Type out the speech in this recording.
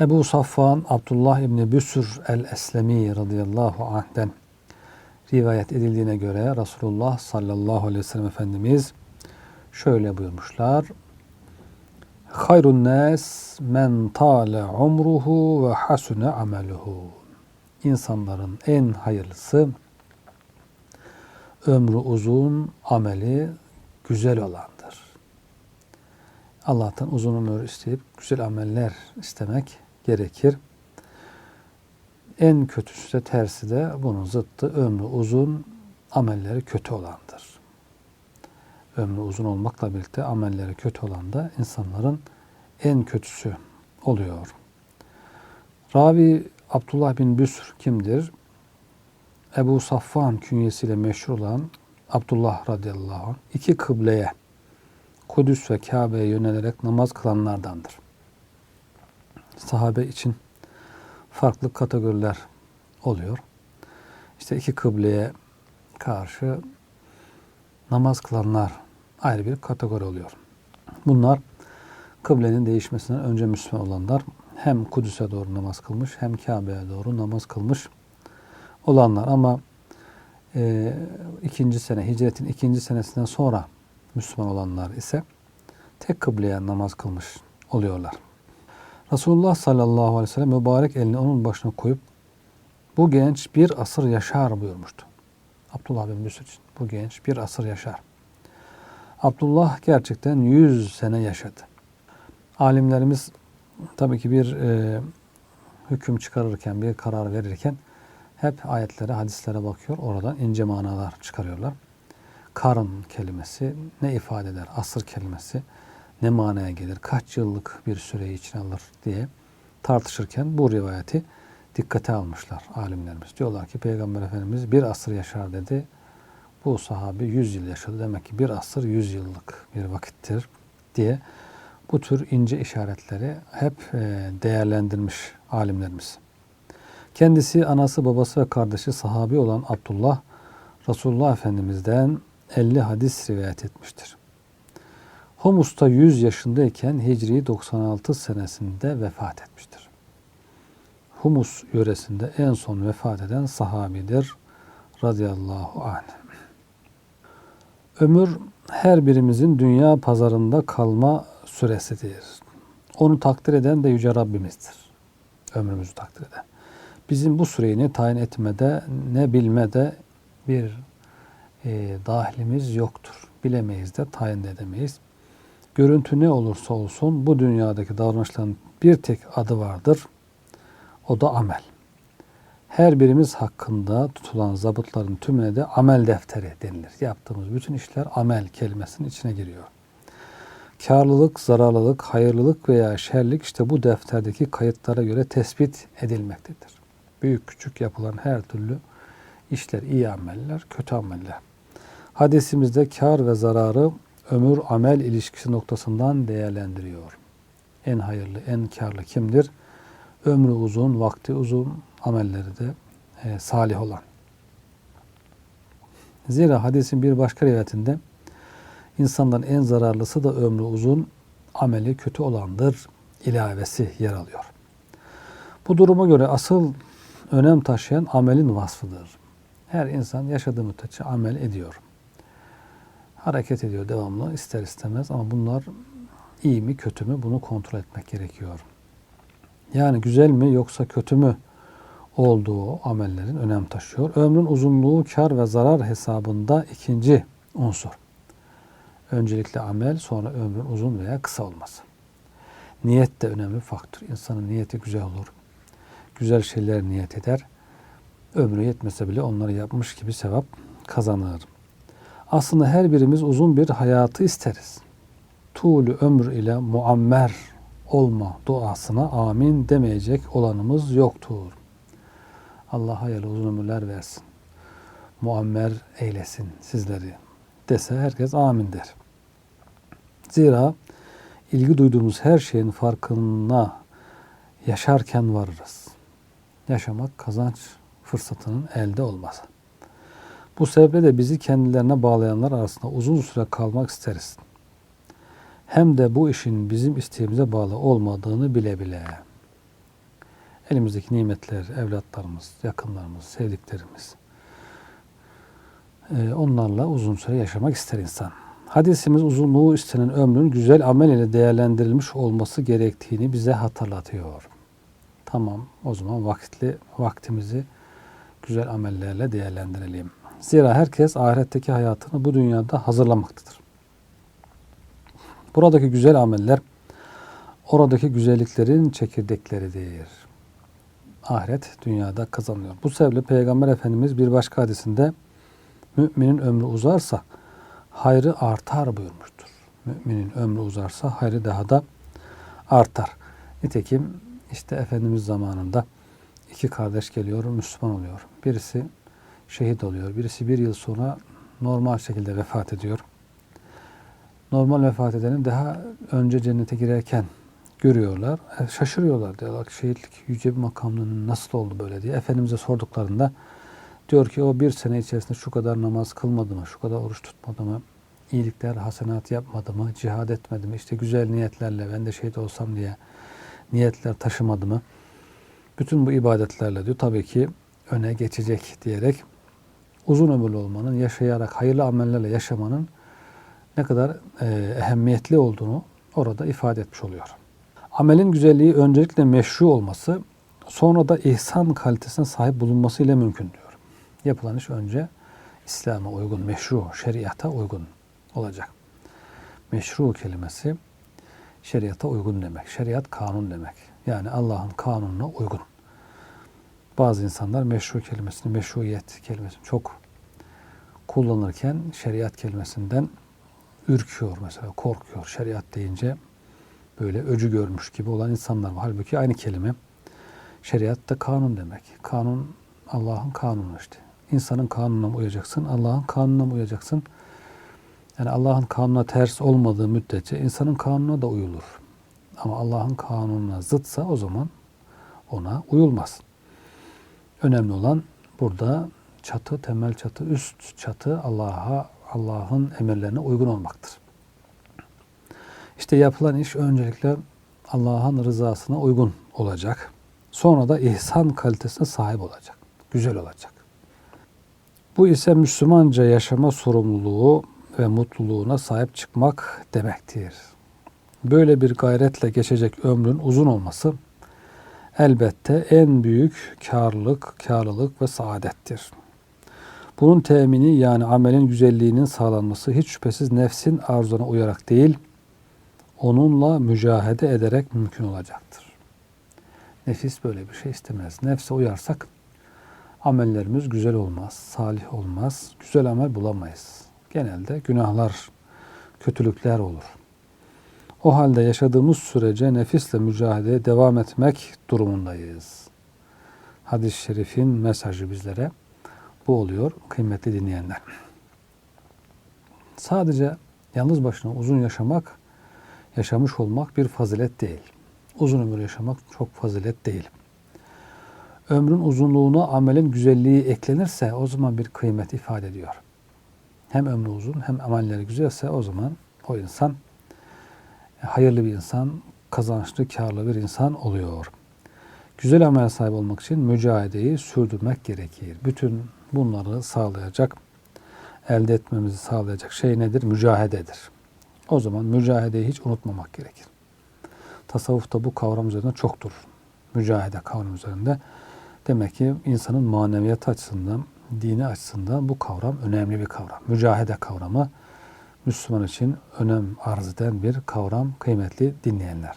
Ebu Safvan Abdullah İbni Büsür el-Eslemi radıyallahu anh'den rivayet edildiğine göre Resulullah sallallahu aleyhi ve sellem Efendimiz şöyle buyurmuşlar. Hayrun nas men tale umruhu ve hasune ameluhu. İnsanların en hayırlısı ömrü uzun, ameli güzel olandır. Allah'tan uzun ömür isteyip güzel ameller istemek gerekir. En kötüsü de tersi de bunun zıttı ömrü uzun, amelleri kötü olandır. Ömrü uzun olmakla birlikte amelleri kötü olan da insanların en kötüsü oluyor. Ravi Abdullah bin Büsr kimdir? Ebu Safvan künyesiyle meşhur olan Abdullah radıyallahu anh iki kıbleye Kudüs ve Kabe'ye yönelerek namaz kılanlardandır. Sahabe için farklı kategoriler oluyor. İşte iki kıbleye karşı namaz kılanlar ayrı bir kategori oluyor. Bunlar kıblenin değişmesinden önce Müslüman olanlar hem Kudüs'e doğru namaz kılmış hem Kabe'ye doğru namaz kılmış olanlar ama e, ikinci sene hicretin ikinci senesinden sonra Müslüman olanlar ise tek kıbleye namaz kılmış oluyorlar. Resulullah sallallahu aleyhi ve sellem mübarek elini onun başına koyup bu genç bir asır yaşar buyurmuştu. Abdullah bin Müsül için bu genç bir asır yaşar. Abdullah gerçekten 100 sene yaşadı. Alimlerimiz tabii ki bir e, hüküm çıkarırken, bir karar verirken hep ayetlere, hadislere bakıyor. Oradan ince manalar çıkarıyorlar. Karın kelimesi ne ifade eder? Asır kelimesi ne manaya gelir? Kaç yıllık bir süreyi içine alır diye tartışırken bu rivayeti dikkate almışlar alimlerimiz. Diyorlar ki Peygamber Efendimiz bir asır yaşar dedi. Bu sahabi 100 yıl yaşadı. Demek ki bir asır 100 yıllık bir vakittir diye bu tür ince işaretleri hep e, değerlendirmiş alimlerimiz. Kendisi, anası, babası ve kardeşi sahabi olan Abdullah, Resulullah Efendimiz'den 50 hadis rivayet etmiştir. Humus'ta 100 yaşındayken Hicri 96 senesinde vefat etmiştir. Humus yöresinde en son vefat eden sahabidir radıyallahu anh. Ömür her birimizin dünya pazarında kalma süresidir. Onu takdir eden de Yüce Rabbimizdir. Ömrümüzü takdir eden. Bizim bu süreyi ne tayin etmede ne bilmede bir e, dahilimiz yoktur. Bilemeyiz de tayin de edemeyiz. Görüntü ne olursa olsun bu dünyadaki davranışların bir tek adı vardır. O da amel. Her birimiz hakkında tutulan zabıtların tümüne de amel defteri denilir. Yaptığımız bütün işler amel kelimesinin içine giriyor. Karlılık, zararlılık, hayırlılık veya şerlik işte bu defterdeki kayıtlara göre tespit edilmektedir. Büyük küçük yapılan her türlü işler, iyi ameller, kötü ameller. Hadisimizde kar ve zararı ömür amel ilişkisi noktasından değerlendiriyor. En hayırlı, en karlı kimdir? Ömrü uzun, vakti uzun, amelleri de e, salih olan. Zira hadisin bir başka rivayetinde insanların en zararlısı da ömrü uzun, ameli kötü olandır ilavesi yer alıyor. Bu duruma göre asıl önem taşıyan amelin vasfıdır. Her insan yaşadığı müddetçe amel ediyor. Hareket ediyor devamlı ister istemez ama bunlar iyi mi kötü mü bunu kontrol etmek gerekiyor. Yani güzel mi yoksa kötü mü olduğu amellerin önem taşıyor. Ömrün uzunluğu kar ve zarar hesabında ikinci unsur. Öncelikle amel sonra ömrün uzun veya kısa olması. Niyet de önemli faktör. İnsanın niyeti güzel olur. Güzel şeyler niyet eder. Ömrü yetmese bile onları yapmış gibi sevap kazanır. Aslında her birimiz uzun bir hayatı isteriz. Tuğlu ömür ile muammer olma duasına amin demeyecek olanımız yoktur. Allah hayırlı uzun ömürler versin. Muammer eylesin sizleri dese herkes amin der. Zira ilgi duyduğumuz her şeyin farkına yaşarken varırız. Yaşamak kazanç fırsatının elde olması. Bu sebeple de bizi kendilerine bağlayanlar arasında uzun süre kalmak isteriz. Hem de bu işin bizim isteğimize bağlı olmadığını bile bile. elimizdeki nimetler, evlatlarımız, yakınlarımız, sevdiklerimiz, e, onlarla uzun süre yaşamak ister insan. Hadisimiz uzunluğu istenen ömrün güzel amel ile değerlendirilmiş olması gerektiğini bize hatırlatıyor. Tamam o zaman vakitli vaktimizi güzel amellerle değerlendirelim. Zira herkes ahiretteki hayatını bu dünyada hazırlamaktadır. Buradaki güzel ameller oradaki güzelliklerin çekirdekleridir. Ahiret dünyada kazanıyor. Bu sebeple Peygamber Efendimiz bir başka hadisinde müminin ömrü uzarsa hayrı artar buyurmuştur. Müminin ömrü uzarsa hayrı daha da artar. Nitekim işte Efendimiz zamanında iki kardeş geliyor, Müslüman oluyor. Birisi şehit oluyor. Birisi bir yıl sonra normal şekilde vefat ediyor. Normal vefat edeni daha önce cennete girerken görüyorlar. E, Şaşırıyorlar diyorlar ki şehitlik yüce bir makamlığının nasıl oldu böyle diye. Efendimiz'e sorduklarında diyor ki o bir sene içerisinde şu kadar namaz kılmadı mı, şu kadar oruç tutmadı mı, iyilikler, hasenat yapmadı mı, cihad etmedi mi, işte güzel niyetlerle ben de şehit olsam diye niyetler taşımadı mı? Bütün bu ibadetlerle diyor tabii ki öne geçecek diyerek uzun ömürlü olmanın, yaşayarak hayırlı amellerle yaşamanın ne kadar e, ehemmiyetli olduğunu orada ifade etmiş oluyor. Amelin güzelliği öncelikle meşru olması, sonra da ihsan kalitesine sahip bulunması ile mümkün diyor. Yapılan iş önce İslam'a uygun, meşru, şeriata uygun olacak. Meşru kelimesi şeriata uygun demek. Şeriat kanun demek. Yani Allah'ın kanununa uygun. Bazı insanlar meşru kelimesini, meşruiyet kelimesini çok kullanırken şeriat kelimesinden ürküyor mesela, korkuyor. Şeriat deyince böyle öcü görmüş gibi olan insanlar var. Halbuki aynı kelime şeriat da kanun demek. Kanun Allah'ın kanunu işte. İnsanın kanununa mı uyacaksın, Allah'ın kanununa mı uyacaksın? Yani Allah'ın kanununa ters olmadığı müddetçe insanın kanununa da uyulur. Ama Allah'ın kanununa zıtsa o zaman ona uyulmaz. Önemli olan burada çatı, temel çatı, üst çatı Allah'a, Allah'ın emirlerine uygun olmaktır. İşte yapılan iş öncelikle Allah'ın rızasına uygun olacak. Sonra da ihsan kalitesine sahip olacak. Güzel olacak. Bu ise Müslümanca yaşama sorumluluğu ve mutluluğuna sahip çıkmak demektir. Böyle bir gayretle geçecek ömrün uzun olması elbette en büyük karlılık, karlılık ve saadettir. Bunun temini yani amelin güzelliğinin sağlanması hiç şüphesiz nefsin arzuna uyarak değil, onunla mücahede ederek mümkün olacaktır. Nefis böyle bir şey istemez. Nefse uyarsak amellerimiz güzel olmaz, salih olmaz, güzel amel bulamayız. Genelde günahlar, kötülükler olur. O halde yaşadığımız sürece nefisle mücadeleye devam etmek durumundayız. Hadis-i şerifin mesajı bizlere bu oluyor kıymetli dinleyenler. Sadece yalnız başına uzun yaşamak, yaşamış olmak bir fazilet değil. Uzun ömür yaşamak çok fazilet değil. Ömrün uzunluğuna amelin güzelliği eklenirse o zaman bir kıymet ifade ediyor. Hem ömrü uzun hem amelleri güzelse o zaman o insan hayırlı bir insan, kazançlı, karlı bir insan oluyor. Güzel amel sahibi olmak için mücadeleyi sürdürmek gerekir. Bütün bunları sağlayacak, elde etmemizi sağlayacak şey nedir? Mücahededir. O zaman mücahedeyi hiç unutmamak gerekir. Tasavvufta bu kavram üzerinde çok durur. Mücahede kavram üzerinde. Demek ki insanın maneviyat açısından, dini açısından bu kavram önemli bir kavram. Mücahede kavramı Müslüman için önem arz eden bir kavram kıymetli dinleyenler.